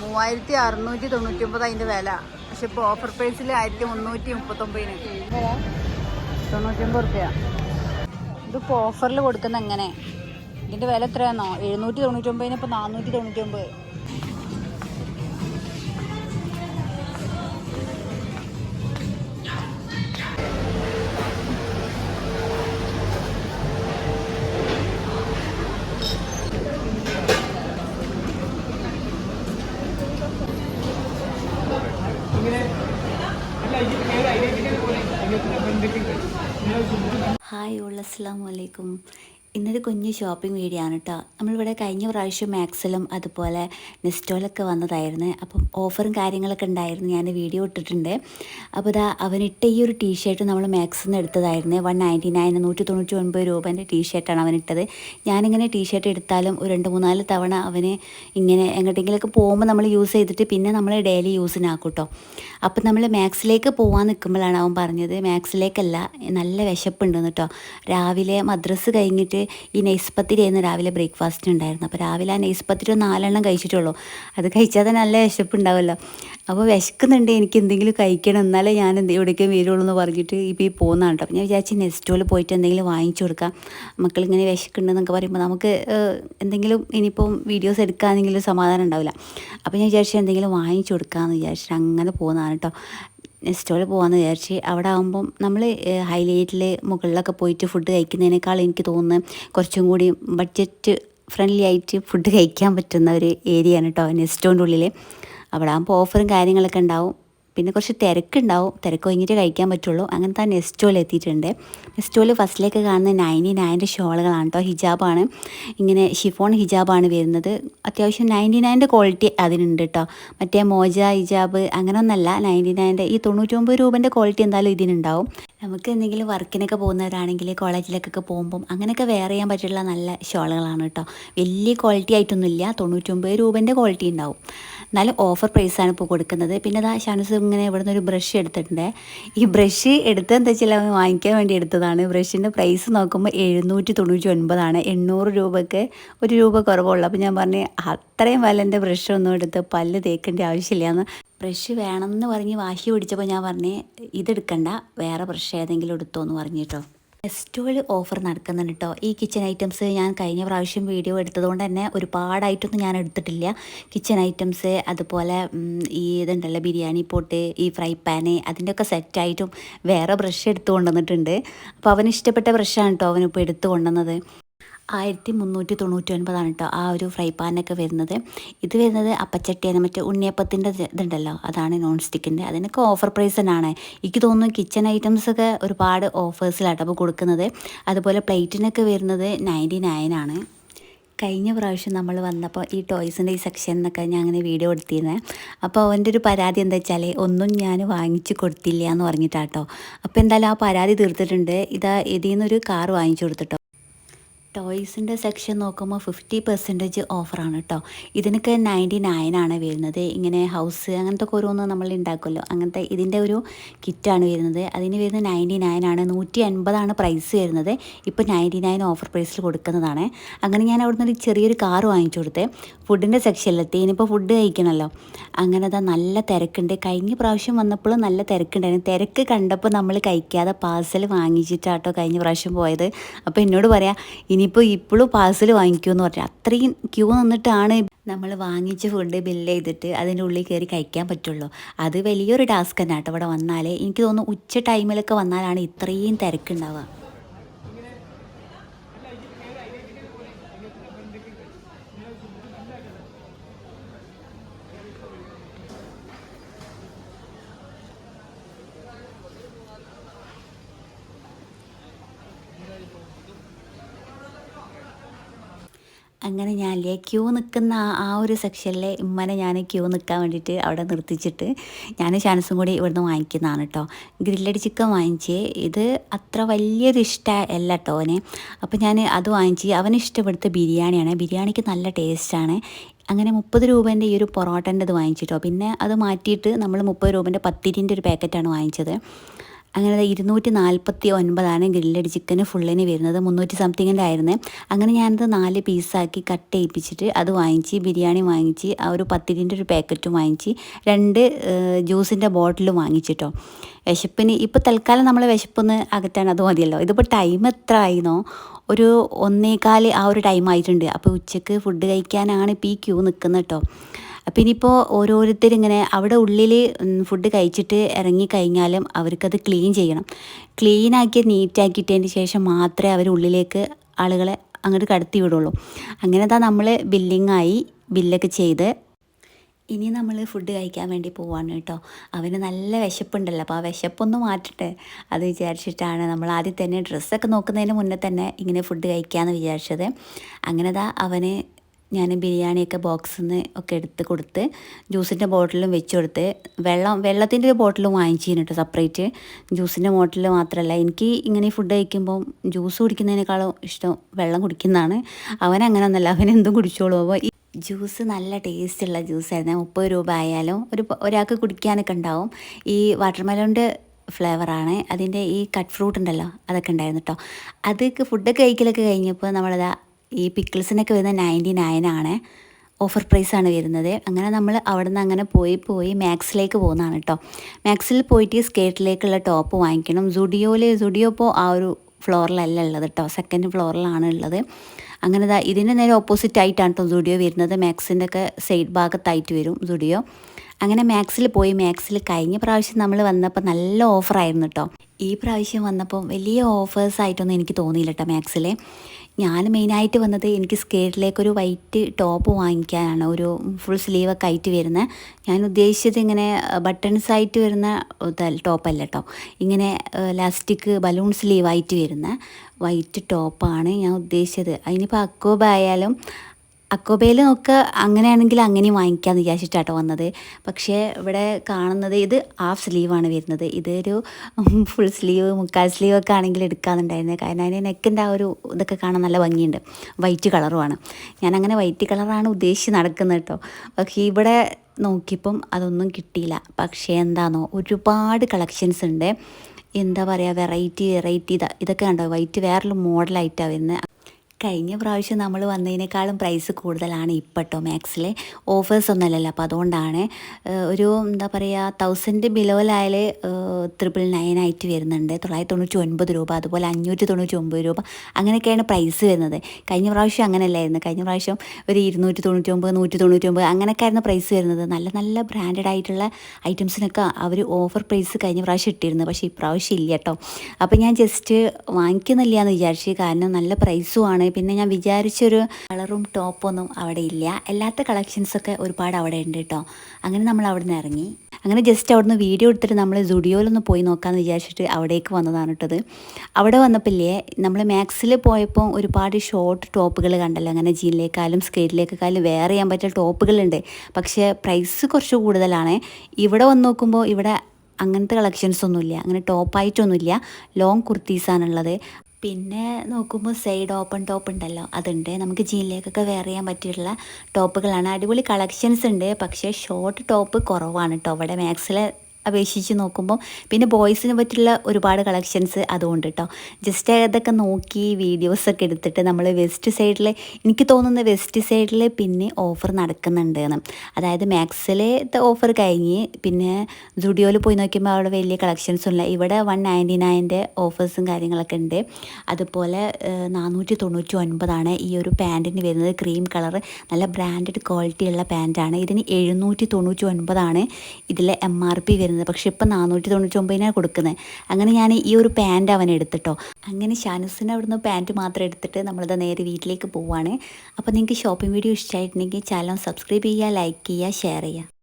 മൂവായിരത്തി അറുന്നൂറ്റി തൊണ്ണൂറ്റി ഒമ്പത് അതിന്റെ വില. പക്ഷെ ഇപ്പൊ ഓഫർ പ്രൈസിൽ ആയിരത്തി മുന്നൂറ്റി മുപ്പത്തൊമ്പതിന് തൊണ്ണൂറ്റൊമ്പത് റുപ്യ ഇതിപ്പോ ഓഫറിൽ കൊടുക്കുന്ന എങ്ങനെ? ഇതിന്റെ വില എത്രയാണോ എഴുന്നൂറ്റി തൊണ്ണൂറ്റൊമ്പതിന് ഇപ്പൊ നാനൂറ്റി തൊണ്ണൂറ്റൊമ്പത് ഹായ് ഉള്ള അസ്സാം വലൈക്കും ഇന്നൊരു കുഞ്ഞ് ഷോപ്പിംഗ് വീഡിയോ ആണ് കേട്ടോ നമ്മളിവിടെ കഴിഞ്ഞ പ്രാവശ്യം മാക്സിലും അതുപോലെ നെസ്റ്റോലൊക്കെ വന്നതായിരുന്നു. അപ്പം ഓഫറും കാര്യങ്ങളൊക്കെ ഉണ്ടായിരുന്നു. ഞാൻ വീഡിയോ ഇട്ടിട്ടുണ്ട്. അപ്പോൾ ഇതാ അവനിട്ട ഈ ഒരു ടീഷർട്ട് നമ്മൾ മാക്സിൽ നിന്ന് എടുത്തതായിരുന്നു. വൺ നയന്റി നയൻ നൂറ്റി തൊണ്ണൂറ്റി ഒൻപത് രൂപേന്റെ ടീഷർട്ടാണ് അവനിട്ടത്. ഞാനിങ്ങനെ ടീഷർട്ട് എടുത്താലും ഒരു രണ്ട് മൂന്നാൽ തവണ അവന് ഇങ്ങനെ എങ്ങോട്ടെങ്കിലൊക്കെ പോകുമ്പോൾ നമ്മൾ യൂസ് ചെയ്തിട്ട് പിന്നെ നമ്മൾ ഡെയിലി യൂസിനാക്കും കേട്ടോ അപ്പം നമ്മൾ മാക്സിലേക്ക് പോകാൻ നിൽക്കുമ്പോഴാണ് അവൻ പറഞ്ഞത്. മാക്സിലേക്കല്ല നല്ല വിശപ്പുണ്ടെന്ന് കേട്ടോ രാവിലെ മദ്രസ് കഴിഞ്ഞിട്ട് ഈ നെയ്സ് പത്തിരിയായിരുന്നു രാവിലെ ബ്രേക്ക്ഫാസ്റ്റ് ഉണ്ടായിരുന്നു അപ്പോൾ രാവിലെ ആ നെയ്സ് പത്തിരി നാലെണ്ണം കഴിച്ചിട്ടുള്ളൂ. അത് കഴിച്ചാൽ തന്നെ നല്ല വിശപ്പുണ്ടാവുമല്ലോ. അപ്പോൾ വിശക്കുന്നുണ്ട്. എനിക്ക് എന്തെങ്കിലും കഴിക്കണം. എന്നാലേ ഞാൻ എന്ത് എവിടേക്കും വരുള്ളൂ എന്ന് പറഞ്ഞിട്ട് ഇപ്പോൾ ഈ പോകുന്നതാണ് കേട്ടോ. ഞാൻ വിചാരിച്ചു നെസ്റ്റോയിൽ പോയിട്ട് എന്തെങ്കിലും വാങ്ങിച്ചു കൊടുക്കാം. മക്കളിങ്ങനെ വിശക്കുന്നുണ്ടെന്നൊക്കെ പറയുമ്പോൾ നമുക്ക് എന്തെങ്കിലും ഇനിയിപ്പം വീഡിയോസ് എടുക്കാനെങ്കിലും സമാധാനം ഉണ്ടാവില്ല. അപ്പോൾ ഞാൻ വിചാരിച്ചു എന്തെങ്കിലും വാങ്ങിച്ചു കൊടുക്കാമെന്ന് വിചാരിച്ചിട്ട് അങ്ങനെ പോകുന്നതാണ് കേട്ടോ. നെസ്റ്റോയിൽ പോകാമെന്ന് വിചാരിച്ച് അവിടെ ആകുമ്പം നമ്മൾ ഹൈലൈറ്റിൽ മുകളിലൊക്കെ പോയിട്ട് ഫുഡ് കഴിക്കുന്നതിനേക്കാൾ എനിക്ക് തോന്നുന്നു കുറച്ചും കൂടി ബഡ്ജറ്റ് ഫ്രണ്ട്ലി ആയിട്ട് ഫുഡ് കഴിക്കാൻ പറ്റുന്ന ഒരു ഏരിയയാണ് കേട്ടോ നെസ്റ്റോന്റെ ഉള്ളിൽ അവിടെ ആകുമ്പോൾ ഓഫറും കാര്യങ്ങളൊക്കെ ഉണ്ടാവും. പിന്നെ കുറച്ച് തിരക്കുണ്ടാവും. തിരക്ക് കഴിഞ്ഞിട്ട് കഴിക്കാൻ പറ്റുള്ളൂ. അങ്ങനത്തെ ആ നെസ്റ്റോയിൽ എത്തിയിട്ടുണ്ട്. നെസ്റ്റോയിൽ ഫസ്റ്റിലേക്ക് കാണുന്ന നയന്റി നയന്റെ ഷോളുകളാണ് കേട്ടോ ഹിജാബാണ്. ഇങ്ങനെ ഷിഫോൺ ഹിജാബാണ് വരുന്നത്. അത്യാവശ്യം നയന്റി നയന്റെ ക്വാളിറ്റി അതിനുണ്ട് കേട്ടോ മറ്റേ മോജ ഹിജാബ് അങ്ങനെ ഒന്നല്ല നയന്റി നയന്റെ ഈ തൊണ്ണൂറ്റൊമ്പത് രൂപേന്റെ ക്വാളിറ്റി എന്തായാലും ഇതിനുണ്ടാവും. നമുക്ക് എന്തെങ്കിലും വർക്കിനൊക്കെ പോകുന്നവരാണെങ്കിൽ കോളേജിലേക്കൊക്കെ പോകുമ്പം അങ്ങനെയൊക്കെ വെയർ ചെയ്യാൻ പറ്റിയുള്ള നല്ല ഷോളുകളാണ് കേട്ടോ. വലിയ ക്വാളിറ്റി ആയിട്ടൊന്നുമില്ല. തൊണ്ണൂറ്റൊമ്പത് രൂപേന്റെ ക്വാളിറ്റി ഉണ്ടാവും. എന്നാലും ഓഫർ പ്രൈസാണ് ഇപ്പോൾ കൊടുക്കുന്നത്. പിന്നെ ഇതാ ഷാനസ് ഇങ്ങനെ ഇവിടുന്ന് ഒരു ബ്രഷ് എടുത്തിട്ടുണ്ട്. ഈ ബ്രഷ് എടുത്തതെന്താ വെച്ചാൽ അവൻ വാങ്ങിക്കാൻ വേണ്ടി എടുത്തതാണ്. ബ്രഷിന്റെ പ്രൈസ് നോക്കുമ്പോൾ എഴുന്നൂറ്റി തൊണ്ണൂറ്റി ഒൻപതാണ് എണ്ണൂറ് രൂപയ്ക്ക് ഒരു രൂപ കുറവുള്ളൂ. അപ്പോൾ ഞാൻ പറഞ്ഞു അത്രയും വിലന്റെ ബ്രഷ് ഒന്നും എടുത്ത് പല്ല് തേക്കേണ്ട ആവശ്യമില്ലയെന്ന് ബ്രഷ് വേണമെന്ന് പറഞ്ഞ് വാശി പിടിച്ചപ്പോൾ ഞാൻ പറഞ്ഞേ ഇതെടുക്കണ്ട വേറെ ബ്രഷ് ഏതെങ്കിലും എടുത്തോ എന്ന് പറഞ്ഞു കേട്ടോ. ഫെസ്റ്റിവൽ ഓഫർ നടക്കുന്നുണ്ട് കേട്ടോ. ഈ കിച്ചൺ ഐറ്റംസ് ഞാൻ കഴിഞ്ഞ പ്രാവശ്യം വീഡിയോ എടുത്തതുകൊണ്ട് തന്നെ ഒരുപാടായിട്ടൊന്നും ഞാൻ എടുത്തിട്ടില്ല. കിച്ചൺ ഐറ്റംസ് അതുപോലെ ഈ ഇതുണ്ടല്ലോ ബിരിയാണി പോട്ട് ഈ ഫ്രൈ പാന് അതിന്റെയൊക്കെ സെറ്റായിട്ടും വേറെ ബ്രഷ് എടുത്തു കൊണ്ടുവന്നിട്ടുണ്ട്. അപ്പോൾ അവന് ഇഷ്ടപ്പെട്ട ബ്രഷാണ് കേട്ടോ അവനിപ്പോൾ എടുത്തു കൊണ്ടുവന്നത്. ആയിരത്തി മുന്നൂറ്റി തൊണ്ണൂറ്റി ഒൻപതാണ് കേട്ടോ ആ ഒരു ഫ്രൈ പാനൊക്കെ വരുന്നത്. ഇത് വരുന്നത് അപ്പച്ചട്ടിയാണ്. മറ്റേ ഉണ്ണിയപ്പത്തിന്റെ ഇത് ഇതുണ്ടല്ലോ അതാണ് നോൺ സ്റ്റിക്കിന്റെ അതിനൊക്കെ ഓഫർ പ്രൈസ് തന്നെയാണ് എനിക്ക് തോന്നുന്നു കിച്ചൺ ഐറ്റംസ് ഒക്കെ ഒരുപാട് ഓഫേഴ്സിലാട്ടോ അപ്പോൾ കൊടുക്കുന്നത്. അതുപോലെ പ്ലേറ്റിനൊക്കെ വരുന്നത് നയന്റി നയനാണ്. കഴിഞ്ഞ പ്രാവശ്യം നമ്മൾ വന്നപ്പോൾ ഈ ടോയ്സിന്റെ ഈ സെക്ഷൻ എന്നൊക്കെ ഞാൻ അങ്ങനെ വീഡിയോ എടുത്തിരുന്നത് അപ്പോൾ അവന്റെ ഒരു പരാതി എന്താ വെച്ചാൽ ഒന്നും ഞാൻ വാങ്ങിച്ചു കൊടുത്തില്ല എന്ന് പറഞ്ഞിട്ടാട്ടോ. അപ്പോൾ എന്തായാലും ആ പരാതി തീർത്തിട്ടുണ്ട്. ഇതാ ഇതിൽ നിന്നൊരു കാർ വാങ്ങിച്ചു കൊടുത്തിട്ടോ. ടോയ്സിന്റെ സെക്ഷൻ നോക്കുമ്പോൾ ഫിഫ്റ്റി പെർസെന്റേജ് ഓഫറാണ് കേട്ടോ. ഇതിനൊക്കെ നയന്റി നയൻ ആണ് വരുന്നത്. ഇങ്ങനെ ഹൗസ് അങ്ങനത്തെ ഓരോന്ന് നമ്മൾ ഉണ്ടാക്കുമല്ലോ. അങ്ങനത്തെ ഇതിന്റെ ഒരു കിറ്റാണ് വരുന്നത്. അതിന് വരുന്നത് നയന്റി നയൻ ആണ്. നൂറ്റി അൻപതാണ് പ്രൈസ് വരുന്നത്. ഇപ്പോൾ നയന്റി നയൻ ഓഫർ പ്രൈസിൽ കൊടുക്കുന്നതാണ്. അങ്ങനെ ഞാൻ അവിടുന്ന് ഒരു ചെറിയൊരു കാർ വാങ്ങിച്ചു കൊടുത്തേ. ഫുഡിന്റെ സെക്ഷനിലെത്തി. ഇനിയിപ്പോൾ ഫുഡ് കഴിക്കണമല്ലോ. അങ്ങനെ അതാ നല്ല തിരക്കുണ്ട്. കഴിഞ്ഞ പ്രാവശ്യം വന്നപ്പോഴും നല്ല തിരക്കുണ്ടായിരുന്നു. തിരക്ക് കണ്ടപ്പോൾ നമ്മൾ കഴിക്കാതെ പാഴ്സൽ വാങ്ങിച്ചിട്ടാട്ടോ കഴിഞ്ഞ പ്രാവശ്യം പോയത്. അപ്പോൾ എന്നോട് പറയാം ഇനിയിപ്പോൾ ഇപ്പോഴും പാഴ്സൽ വാങ്ങിക്കുമെന്ന് പറഞ്ഞു. അത്രയും ക്യൂ നിന്നിട്ടാണ് നമ്മൾ വാങ്ങിച്ച ഫുഡ് ബില്ല് ചെയ്തിട്ട് അതിന്റെ ഉള്ളിൽ കയറി കഴിക്കാൻ പറ്റുള്ളൂ. അത് വലിയൊരു ടാസ്ക് തന്നെ കേട്ടോ ഇവിടെ വന്നാൽ എനിക്ക് തോന്നുന്നു ഉച്ച ടൈമിലൊക്കെ വന്നാലാണ് ഇത്രയും തിരക്കുണ്ടാവുക. അങ്ങനെ ഞാനില്ലേ ക്യൂ നിൽക്കുന്ന ആ ഒരു സെക്ഷനിലെ ഇമ്മനെ ഞാൻ ക്യൂ നിൽക്കാൻ വേണ്ടിയിട്ട് അവിടെ നിർത്തിച്ചിട്ട് ഞാൻ ചാൻസും കൂടി ഇവിടുന്ന് വാങ്ങിക്കുന്നതാണ് കേട്ടോ. ഗ്രില്ലഡ് ചിക്കൻ വാങ്ങിച്ച് ഇത് അത്ര വലിയൊരു ഇഷ്ടമല്ല കേട്ടോ അവന് അപ്പോൾ ഞാൻ അത് വാങ്ങിച്ച് അവന് ഇഷ്ടപ്പെടുത്ത ബിരിയാണിയാണ്. ബിരിയാണിക്ക് നല്ല ടേസ്റ്റാണ്. അങ്ങനെ മുപ്പത് രൂപേന്റെ ഈ ഒരു പൊറോട്ടന്റെ ഇത് വാങ്ങിച്ചിട്ടോ പിന്നെ അത് മാറ്റിയിട്ട് നമ്മൾ മുപ്പത് രൂപേന്റെ പത്തിരിന്റെ ഒരു പാക്കറ്റാണ് വാങ്ങിച്ചത്. അങ്ങനെ ഇരുന്നൂറ്റി നാൽപ്പത്തി ഒൻപതാണ് ഗ്രില്ലഡ് ചിക്കന് ഫുള്ളിന് വരുന്നത്. മുന്നൂറ്റി സംതിങ്ങിന്റെ ആയിരുന്നു. അങ്ങനെ ഞാനത് നാല് പീസാക്കി കട്ട് ചെയ്യിപ്പിച്ചിട്ട് അത് വാങ്ങിച്ച് ബിരിയാണി വാങ്ങിച്ച് ആ ഒരു പത്തിരിന്റെ ഒരു പാക്കറ്റും വാങ്ങിച്ച് രണ്ട് ജ്യൂസിന്റെ ബോട്ടിലും വാങ്ങിച്ചിട്ടോ. വിശപ്പിന് ഇപ്പോൾ തൽക്കാലം നമ്മൾ വിശപ്പൊന്ന് അകറ്റാൻ അത് മതിയല്ലോ. ഇതിപ്പോൾ ടൈം എത്ര ആയിരുന്നോ ഒരു ഒന്നേകാൽ ആ ഒരു ടൈം ആയിട്ടുണ്ട്. അപ്പോൾ ഉച്ചയ്ക്ക് ഫുഡ് കഴിക്കാനാണ് ഇപ്പോൾ ഈ ക്യൂ നിൽക്കുന്നത് കേട്ടോ അപ്പം ഇനിയിപ്പോൾ ഓരോരുത്തരിങ്ങനെ അവിടെ ഉള്ളിൽ ഫുഡ് കഴിച്ചിട്ട് ഇറങ്ങിക്കഴിഞ്ഞാലും അവർക്കത് ക്ലീൻ ചെയ്യണം. ക്ലീനാക്കി നീറ്റാക്കിയിട്ടതിന് ശേഷം മാത്രമേ അവർ ഉള്ളിലേക്ക് ആളുകളെ അങ്ങോട്ട് കടത്തി വിടുള്ളൂ. അങ്ങനെ താ നമ്മൾ ബില്ലിങ്ങായി ബില്ലൊക്കെ ചെയ്ത് ഇനി നമ്മൾ ഫുഡ് കഴിക്കാൻ വേണ്ടി പോവാണ് കേട്ടോ. അവന് നല്ല വിശപ്പുണ്ടല്ലോ അപ്പോൾ ആ വിശപ്പൊന്ന് മാറ്റട്ടെ. അത് വിചാരിച്ചിട്ടാണ് നമ്മൾ ആദ്യം തന്നെ ഡ്രസ്സൊക്കെ നോക്കുന്നതിന് മുന്നേ തന്നെ ഇങ്ങനെ ഫുഡ് കഴിക്കാമെന്ന് വിചാരിച്ചത്. അങ്ങനെ ദാ അവന് ഞാൻ ബിരിയാണിയൊക്കെ ബോക്സിൽ നിന്ന് ഒക്കെ എടുത്ത് കൊടുത്ത് ജ്യൂസിന്റെ ബോട്ടിലും വെച്ച് കൊടുത്ത് വെള്ളം വെള്ളത്തിന്റെ ഒരു ബോട്ടിലും വാങ്ങിച്ചിരുന്നു കേട്ടോ സെപ്പറേറ്റ് ജ്യൂസിന്റെ ബോട്ടിൽ മാത്രമല്ല എനിക്ക് ഇങ്ങനെ ഫുഡ് കഴിക്കുമ്പോൾ ജ്യൂസ് കുടിക്കുന്നതിനേക്കാളും ഇഷ്ടം വെള്ളം കുടിക്കുന്നതാണ്. അവൻ അങ്ങനെ ഒന്നല്ല അവൻ എന്തും കുടിച്ചോളൂ. അപ്പോൾ ജ്യൂസ് നല്ല ടേസ്റ്റുള്ള ജ്യൂസായിരുന്നു മുപ്പത് രൂപ ആയാലും ഒരു ഒരാൾക്ക് കുടിക്കാനൊക്കെ ഉണ്ടാവും. ഈ വാട്ടർമെലോന്റെ ഫ്ലേവറാണ് അതിന്റെ ഈ കട്ട് ഫ്രൂട്ട് ഉണ്ടല്ലോ അതൊക്കെ ഉണ്ടായിരുന്നു കേട്ടോ. അതൊക്കെ ഫുഡൊക്കെ കഴിക്കലൊക്കെ കഴിഞ്ഞപ്പോൾ നമ്മളതാ ഈ പിക്കിൾസിനൊക്കെ വരുന്നത് നയന്റി ആണ് ഓഫർ പ്രൈസാണ് വരുന്നത്. അങ്ങനെ നമ്മൾ അവിടെ നിന്ന് അങ്ങനെ പോയി പോയി മാക്സിലേക്ക് പോകുന്നതാണ് കേട്ടോ മാക്സിൽ പോയിട്ട് സ്കേറ്റിലേക്കുള്ള ടോപ്പ് വാങ്ങിക്കണം. സുഡിയോയിൽ സുഡിയോ ഇപ്പോൾ ആ ഒരു ഫ്ലോറിലല്ല ഉള്ളത് കേട്ടോ സെക്കൻഡ് ഫ്ലോറിലാണ് ഉള്ളത്. അങ്ങനെ ഇതിന്റെ നേരെ ഓപ്പോസിറ്റ് ആയിട്ടാണ് കേട്ടോ സുഡിയോ വരുന്നത്. മാക്സിന്റെ ഒക്കെ സൈഡ് ഭാഗത്തായിട്ട് വരും സുഡിയോ. അങ്ങനെ മാക്സിൽ പോയി മാക്സിൽ കഴിഞ്ഞ പ്രാവശ്യം നമ്മൾ വന്നപ്പോൾ നല്ല ഓഫറായിരുന്നു കേട്ടോ ഈ പ്രാവശ്യം വന്നപ്പോൾ വലിയ ഓഫേഴ്സ് ആയിട്ടൊന്നും എനിക്ക് തോന്നിയില്ല കേട്ടോ മാക്സിൽ. ഞാൻ മെയിനായിട്ട് വന്നത് എനിക്ക് സ്കേർട്ടിലേക്ക് ഒരു വൈറ്റ് ടോപ്പ് വാങ്ങിക്കാനാണ്. ഒരു ഫുൾ സ്ലീവൊക്കെ ആയിട്ട് വരുന്നത് ഞാൻ ഉദ്ദേശിച്ചത് ഇങ്ങനെ ബട്ടൺസ് ആയിട്ട് വരുന്ന ടോപ്പല്ല കേട്ടോ ഇങ്ങനെ ലാസ്റ്റിക് ബലൂൺ സ്ലീവായിട്ട് വരുന്ന. വൈറ്റ് ടോപ്പാണ് ഞാൻ ഉദ്ദേശിച്ചത്. അതിനിപ്പോൾ അക്കോബ ആയാലും അക്കോബയിൽ നോക്കുക അങ്ങനെയാണെങ്കിൽ അങ്ങനെ വാങ്ങിക്കാമെന്ന് വിചാരിച്ചിട്ടാട്ടോ വന്നത്. പക്ഷേ ഇവിടെ കാണുന്നത് ഇത് ഹാഫ് സ്ലീവാണ് വരുന്നത്. ഇതൊരു ഫുൾ സ്ലീവ് മുക്കാൽ സ്ലീവ് ഒക്കെ ആണെങ്കിൽ എടുക്കാമെന്നുണ്ടായിരുന്നത് കാരണം അതിന് നെക്കിന്റെ ആ ഒരു ഇതൊക്കെ കാണാൻ നല്ല ഭംഗിയുണ്ട്. വൈറ്റ് കളറുമാണ് ഞാൻ അങ്ങനെ വൈറ്റ് കളറാണ് ഉദ്ദേശിച്ച് നടക്കുന്നത് കേട്ടോ പക്ഷേ ഇവിടെ നോക്കിയപ്പം അതൊന്നും കിട്ടിയില്ല. പക്ഷേ എന്താണോ ഒരുപാട് കളക്ഷൻസ് ഉണ്ട്. എന്താ പറയുക വെറൈറ്റി വെറൈറ്റി ഇതാ. ഇതൊക്കെ കണ്ടോ വൈറ്റ് വേറൊരു മോഡലായിട്ടാണ് വരുന്നത്. കഴിഞ്ഞ പ്രാവശ്യം നമ്മൾ വന്നതിനേക്കാളും പ്രൈസ് കൂടുതലാണ് ഇപ്പം മാക്സിലെ. ഓഫേഴ്സ് ഒന്നുമല്ലല്ലോ. അപ്പോൾ അതുകൊണ്ടാണ് ഒരു എന്താ പറയുക തൗസൻഡ് ബിലോയിലായാൽ ട്രിപ്പിൾ നയൻ ആയിട്ട് വരുന്നുണ്ട്. തൊള്ളായിരത്തി തൊണ്ണൂറ്റി ഒൻപത് രൂപ അതുപോലെ അഞ്ഞൂറ്റി തൊണ്ണൂറ്റി ഒമ്പത് രൂപ. അങ്ങനെയൊക്കെയാണ് പ്രൈസ് വരുന്നത്. കഴിഞ്ഞ പ്രാവശ്യം അങ്ങനെയല്ലായിരുന്നു കഴിഞ്ഞ പ്രാവശ്യം ഒരു ഇരുന്നൂറ്റി തൊണ്ണൂറ്റി ഒമ്പത് നൂറ്റി തൊണ്ണൂറ്റി ഒമ്പത് അങ്ങനെയൊക്കെയായിരുന്നു പ്രൈസ് വരുന്നത്. നല്ല നല്ല ബ്രാൻഡഡ് ആയിട്ടുള്ള ഐറ്റംസിനൊക്കെ അവർ ഓഫർ പ്രൈസ് കഴിഞ്ഞ പ്രാവശ്യം ഇട്ടിരുന്നു. പക്ഷേ ഇപ്രാവശ്യം ഇല്ല കേട്ടോ. അപ്പോൾ ഞാൻ ജസ്റ്റ് വാങ്ങിക്കുന്നില്ല എന്ന് വിചാരിച്ചു കാരണം നല്ല പ്രൈസുമാണ് പിന്നെ ഞാൻ വിചാരിച്ചൊരു കളറും ടോപ്പൊന്നും അവിടെ ഇല്ല. അല്ലാത്ത കളക്ഷൻസൊക്കെ ഒരുപാട് അവിടെ ഉണ്ട് കേട്ടോ. അങ്ങനെ നമ്മൾ അവിടെ നിന്ന് ഇറങ്ങി. അങ്ങനെ ജസ്റ്റ് അവിടുന്ന് വീഡിയോ എടുത്തിട്ട് നമ്മൾ സുഡിയോയിലൊന്ന് പോയി നോക്കാമെന്ന് വിചാരിച്ചിട്ട് അവിടേക്ക് വന്നതാണ് കേട്ടത് അവിടെ വന്നപ്പോഴേ നമ്മൾ മാക്സിൽ പോയപ്പോൾ ഒരുപാട് ഷോർട്ട് ടോപ്പുകൾ കണ്ടല്ലോ. അങ്ങനെ ജീനിലേക്കാലും സ്കേറ്റിലേക്കാലും വേറെ ചെയ്യാൻ പറ്റിയ ടോപ്പുകളുണ്ട് പക്ഷേ പ്രൈസ് കുറച്ച് കൂടുതലാണ്. ഇവിടെ വന്ന് നോക്കുമ്പോൾ ഇവിടെ അങ്ങനത്തെ കളക്ഷൻസ് ഒന്നുമില്ല. അങ്ങനെ ടോപ്പായിട്ടൊന്നുമില്ല ലോങ് കുർത്തീസാണുള്ളത് പിന്നെ നോക്കുമ്പോൾ സൈഡ് ഓപ്പൺ ടോപ്പ് ഉണ്ടല്ലോ അതുണ്ട്. നമുക്ക് ജീനിലേക്കൊക്കെ വെയർ ചെയ്യാൻ പറ്റിയിട്ടുള്ള ടോപ്പുകളാണ് അടിപൊളി കളക്ഷൻസ് ഉണ്ട്. പക്ഷേ ഷോർട്ട് ടോപ്പ് കുറവാണ് കേട്ടോ അവിടെ മാക്സിലെ അപേക്ഷിച്ച് നോക്കുമ്പം പിന്നെ ബോയ്സിന് പറ്റിയുള്ള ഒരുപാട് കളക്ഷൻസ് അതുകൊണ്ട് കേട്ടോ ജസ്റ്റ് അതൊക്കെ നോക്കി വീഡിയോസൊക്കെ എടുത്തിട്ട് നമ്മൾ വെസ്റ്റ് സൈഡിൽ എനിക്ക് തോന്നുന്ന വെസ്റ്റ് സൈഡിൽ പിന്നെ ഓഫർ നടക്കുന്നുണ്ട് അതായത് മാക്സിലത്തെ ഓഫർ കഴിഞ്ഞ് പിന്നെ ജുഡിയോയിൽ പോയി നോക്കുമ്പോൾ അവിടെ വലിയ കളക്ഷൻസും ഇല്ല ഇവിടെ വൺ നയന്റി നയന്റെ ഓഫേഴ്സും കാര്യങ്ങളൊക്കെ ഉണ്ട്. അതുപോലെ നാനൂറ്റി തൊണ്ണൂറ്റി ഒൻപതാണ് ഈ ഒരു പാന്റിന് വരുന്നത്. ക്രീം കളർ നല്ല ബ്രാൻഡഡ് ക്വാളിറ്റി ഉള്ള പാന്റാണ് ഇതിന് എഴുന്നൂറ്റി തൊണ്ണൂറ്റി ഒൻപതാണ് ഇതിലെ എം ആർ പി വരുന്നത്. പക്ഷേ ഇപ്പം നാനൂറ്റി തൊണ്ണൂറ്റി ഒമ്പതിനാണ് കൊടുക്കുന്നത് അങ്ങനെ ഞാൻ ഈ ഒരു പാന്റ് അവൻ എടുത്തിട്ടോ. അങ്ങനെ ഷാനുസിന് അവിടുന്ന് പാന്റ് മാത്രം എടുത്തിട്ട് നമ്മളത് നേരെ വീട്ടിലേക്ക് പോവാണ്. അപ്പോൾ നിങ്ങൾക്ക് ഷോപ്പിംഗ് വീഡിയോ ഇഷ്ടമായിട്ടുണ്ടെങ്കിൽ ചാനൽ സബ്സ്ക്രൈബ് ചെയ്യുക ലൈക്ക് ചെയ്യുക ഷെയർ ചെയ്യുക.